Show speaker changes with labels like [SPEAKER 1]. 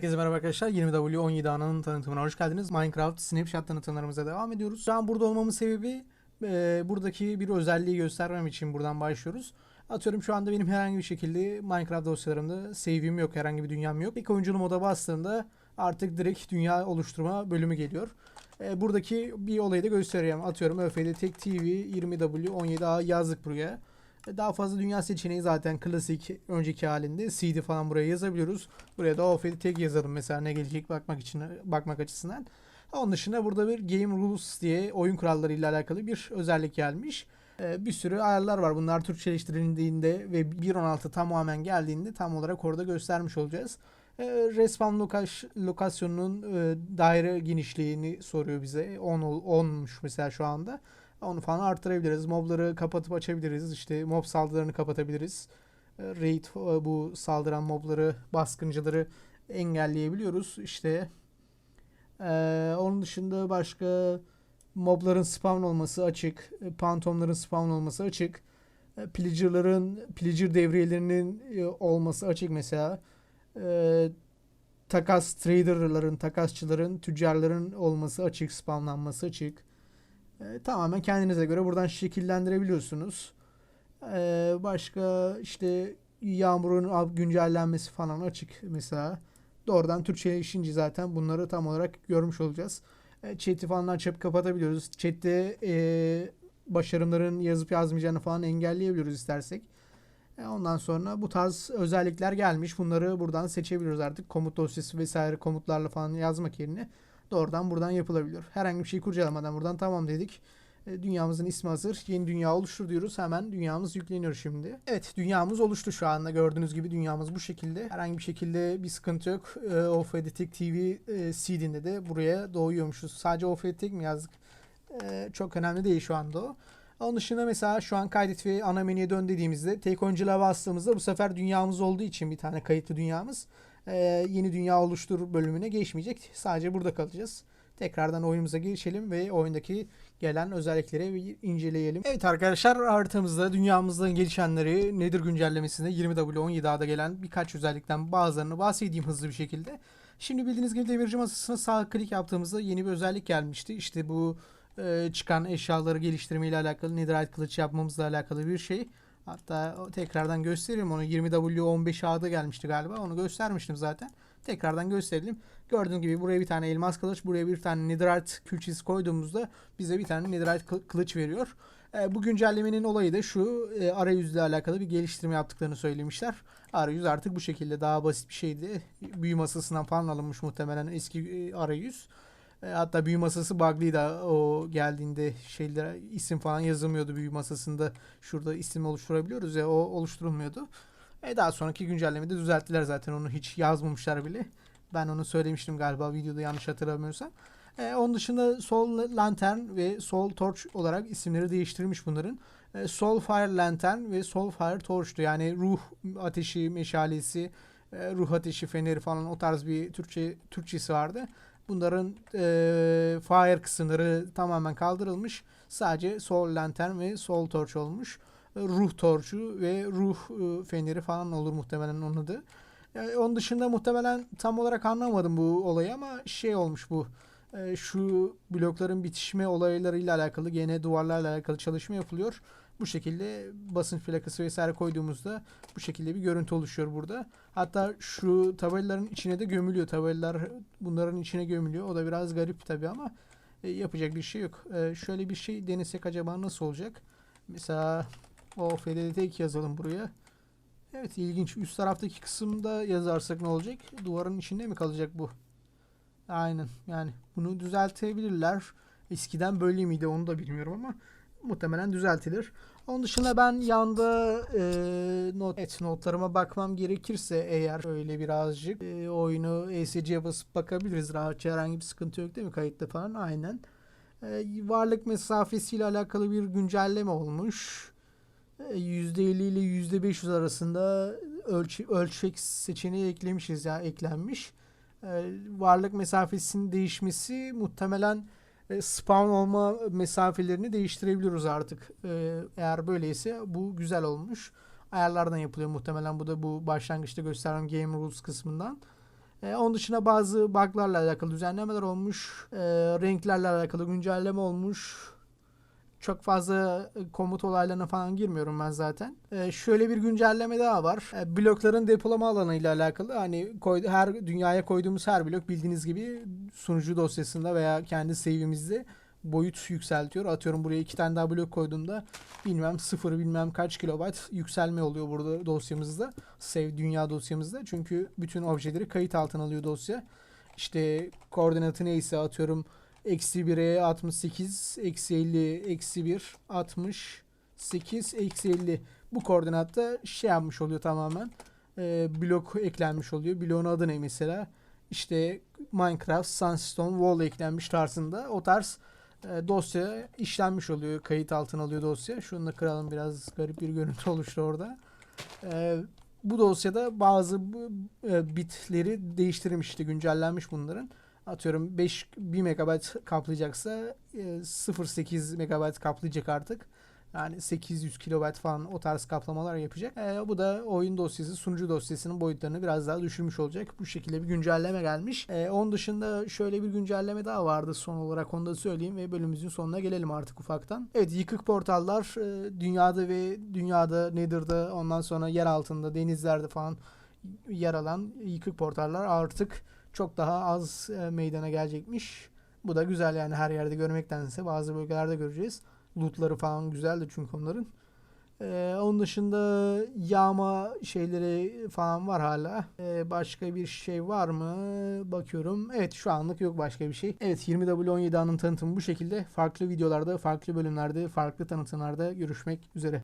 [SPEAKER 1] Herkese merhaba arkadaşlar. 20W17 ananın tanıtımına hoş geldiniz. Minecraft Snapshot tanıtımlarımıza devam ediyoruz. An burada olmamın sebebi e, buradaki bir özelliği göstermem için buradan başlıyoruz. Atıyorum şu anda benim herhangi bir şekilde Minecraft dosyalarımda save'im yok, herhangi bir dünyam yok. İlk oyunculu moda bastığımda artık direkt dünya oluşturma bölümü geliyor. E, buradaki bir olayı da göstereceğim. Atıyorum ÖFD Tek TV 20W17A yazdık buraya. E, Daha fazla dünya seçeneği zaten klasik önceki halinde CD falan buraya yazabiliyoruz. Buraya da OFD tek yazalım mesela ne gelecek bakmak için bakmak açısından. Onun dışında burada bir Game Rules diye oyun kuralları ile alakalı bir özellik gelmiş. E, Bir sürü ayarlar var. Bunlar Türkçeleştirildiğinde ve 1.16 tamamen geldiğinde tam olarak orada göstermiş olacağız. E, Respawn lokaş, lokasyonunun daire genişliğini soruyor bize. 10 ol- 10'muş mesela şu anda. Onu falan artırabiliriz. Mobları kapatıp açabiliriz. İşte mob saldırılarını kapatabiliriz. E, Raid e, bu saldıran mobları, baskıncıları engelleyebiliyoruz. İşte e, onun dışında başka mobların spawn olması açık. e, Phantomların spawn olması açık. Pillager'ların, Pillager devriyelerinin olması açık mesela. E, takas trader'ların, takasçıların, tüccarların olması açık, spawnlanması açık. E, tamamen kendinize göre buradan şekillendirebiliyorsunuz. E, başka işte yağmurun güncellenmesi falan açık mesela. Doğrudan Türkçeleşince zaten bunları tam olarak görmüş olacağız. E, chat'i falan açıp kapatabiliyoruz. Chat'te e, başarımların yazıp yazmayacağını falan engelleyebiliyoruz istersek. E, ondan sonra bu tarz özellikler gelmiş. Bunları buradan seçebiliyoruz artık. Komut dosyası vesaire komutlarla falan yazmak yerine doğrudan buradan yapılabiliyor. Herhangi bir şey kurcalamadan buradan tamam dedik. E, Dünyamızın ismi hazır. Yeni dünya oluştur diyoruz. Hemen dünyamız yükleniyor şimdi. Evet dünyamız oluştu şu anda. Gördüğünüz gibi dünyamız bu şekilde. Herhangi bir şekilde bir sıkıntı yok. E, Ofedetik TV e, seed'inde de buraya doğuyormuşuz. Sadece Ofedetik mi yazdık? E, çok önemli değil şu anda o. Onun dışında mesela şu an kaydet ve ana menüye dön dediğimizde tek oyunculuğa bastığımızda bu sefer dünyamız olduğu için bir tane kayıtlı dünyamız e, yeni dünya oluştur bölümüne geçmeyecek. Sadece burada kalacağız. Tekrardan oyunumuza geçelim ve oyundaki gelen özellikleri bir inceleyelim. Evet arkadaşlar haritamızda dünyamızda gelişenleri Nether güncellemesinde 20W17A'da gelen birkaç özellikten bazılarını bahsedeyim hızlı bir şekilde. Şimdi bildiğiniz gibi demirci masasına sağ klik yaptığımızda yeni bir özellik gelmişti. İşte bu e, çıkan eşyaları geliştirme ile alakalı Netherite kılıç yapmamızla alakalı bir şey. Hatta tekrardan göstereyim onu 20W15A'da gelmişti galiba. Onu göstermiştim zaten. Tekrardan gösterelim. Gördüğünüz gibi buraya bir tane elmas kılıç, buraya bir tane netherite külçesi koyduğumuzda bize bir tane kı- kılıç veriyor. E, bu güncellemenin olayı da şu e, arayüzle alakalı bir geliştirme yaptıklarını söylemişler. Arayüz artık bu şekilde daha basit bir şeydi. Büyü masasından falan alınmış muhtemelen eski e, arayüz. E, hatta büyü masası bug'lıydı o geldiğinde şeyler isim falan yazılmıyordu büyü masasında. Şurada isim oluşturabiliyoruz ya o oluşturulmuyordu. E daha sonraki güncellemede düzelttiler zaten onu hiç yazmamışlar bile. Ben onu söylemiştim galiba videoda yanlış hatırlamıyorsam. E, onun dışında Sol Lantern ve Sol Torch olarak isimleri değiştirmiş bunların. E, Sol Fire Lantern ve Sol Fire Torch'tu. Yani ruh ateşi meşalesi, e, ruh ateşi feneri falan o tarz bir Türkçe Türkçesi vardı. Bunların e, fire kısımları tamamen kaldırılmış. Sadece Sol Lantern ve Sol Torch olmuş. Ruh Torchu ve Ruh e, Feneri falan olur muhtemelen onun adı. E, onun dışında muhtemelen tam olarak anlamadım bu olayı ama şey olmuş bu. E, şu blokların bitişme olaylarıyla alakalı gene duvarlarla alakalı çalışma yapılıyor. Bu şekilde basınç plakası vesaire koyduğumuzda bu şekilde bir görüntü oluşuyor burada. Hatta şu tabelaların içine de gömülüyor. Tabelalar bunların içine gömülüyor. O da biraz garip tabii ama e, yapacak bir şey yok. E, şöyle bir şey denesek acaba nasıl olacak? Mesela o FDT yazalım buraya. Evet ilginç. Üst taraftaki kısımda yazarsak ne olacak? Duvarın içinde mi kalacak bu? Aynen. Yani bunu düzeltebilirler. Eskiden böyle miydi onu da bilmiyorum ama muhtemelen düzeltilir. Onun dışında ben yanda e, not, evet, notlarıma bakmam gerekirse eğer öyle birazcık e, oyunu ESC'ye basıp bakabiliriz. Rahatça herhangi bir sıkıntı yok değil mi kayıtta falan? Aynen. E, varlık mesafesiyle alakalı bir güncelleme olmuş. E, %50 ile %500 arasında ölçü, ölçek seçeneği eklemişiz ya eklenmiş. E, varlık mesafesinin değişmesi muhtemelen spawn olma mesafelerini değiştirebiliyoruz artık. E, eğer böyleyse bu güzel olmuş. Ayarlardan yapılıyor muhtemelen bu da bu başlangıçta gösteren Game Rules kısmından. E, onun dışında bazı bug'larla alakalı düzenlemeler olmuş. E, renklerle alakalı güncelleme olmuş. Çok fazla e, komut olaylarına falan girmiyorum ben zaten. E, şöyle bir güncelleme daha var. E, blokların depolama alanı ile alakalı. Hani koy, her dünyaya koyduğumuz her blok bildiğiniz gibi sunucu dosyasında veya kendi save'imizde boyut yükseltiyor. Atıyorum buraya iki tane daha blok koyduğumda bilmem sıfır bilmem kaç kilobayt yükselme oluyor burada dosyamızda. Save dünya dosyamızda. Çünkü bütün objeleri kayıt altına alıyor dosya. İşte koordinatı neyse atıyorum eksi 1'e 68, eksi 50, eksi 1, 68, eksi 50. Bu koordinatta şey yapmış oluyor tamamen. Ee, blok eklenmiş oluyor. Bloğun adı ne mesela? İşte Minecraft, Sunstone, Wall eklenmiş tarzında. O tarz e, dosya işlenmiş oluyor. Kayıt altına alıyor dosya. Şunu da kıralım biraz garip bir görüntü oluştu orada. E, bu dosyada bazı e, bitleri değiştirilmiş işte güncellenmiş bunların. Atıyorum 5 1 MB kaplayacaksa e, 0.8 MB kaplayacak artık. Yani 800 kilobayt falan o tarz kaplamalar yapacak. E, bu da oyun dosyası, sunucu dosyasının boyutlarını biraz daha düşürmüş olacak. Bu şekilde bir güncelleme gelmiş. E, onun dışında şöyle bir güncelleme daha vardı son olarak onu da söyleyeyim ve bölümümüzün sonuna gelelim artık ufaktan. Evet yıkık portallar e, dünyada ve dünyada Nether'da ondan sonra yer altında denizlerde falan yer alan yıkık portallar artık çok daha az e, meydana gelecekmiş. Bu da güzel yani her yerde görmektense bazı bölgelerde göreceğiz. Lootları falan güzeldi çünkü onların. Ee, onun dışında yağma şeyleri falan var hala. Ee, başka bir şey var mı? Bakıyorum. Evet şu anlık yok başka bir şey. Evet 20W17 anın tanıtımı bu şekilde. Farklı videolarda, farklı bölümlerde, farklı tanıtımlarda görüşmek üzere.